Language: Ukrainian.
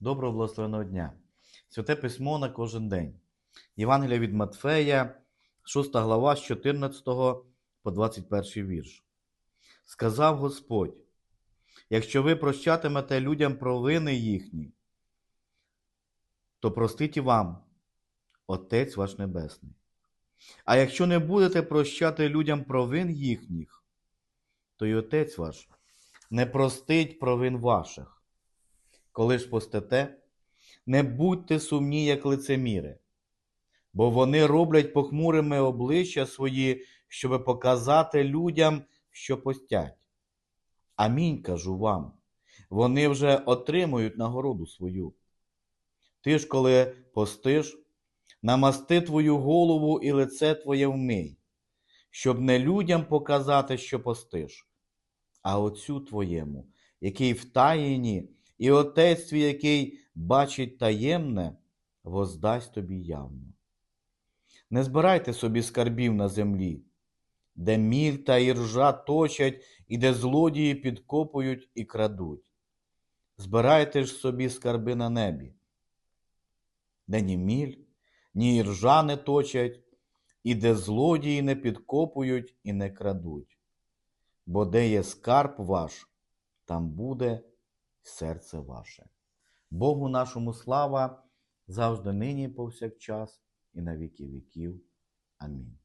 Доброго благословеного дня. Святе письмо на кожен день. Євангелія від Матфея, 6 глава з 14 по 21 вірш. Сказав Господь: якщо ви прощатимете людям провини їхні, то простить вам Отець ваш Небесний. А якщо не будете прощати людям провин їхніх, то й Отець ваш не простить провин ваших. Коли ж постете, не будьте сумні, як лицеміри, бо вони роблять похмурими обличчя свої, щоб показати людям, що постять. Амінь кажу вам, вони вже отримують нагороду свою. Ти ж, коли постиш, намасти твою голову і лице твоє вмий, щоб не людям показати, що постиш, а Отцю твоєму, який в таїні, і Отець твій, який бачить таємне, воздасть тобі явно. Не збирайте собі скарбів на землі, де міль та іржа точать, і де злодії підкопують і крадуть. Збирайте ж собі скарби на небі, де ні міль, ні іржа не точать, і де злодії не підкопують і не крадуть. Бо де є скарб ваш, там буде серце ваше. Богу нашому слава завжди нині повсякчас, і на віки віків. Амінь.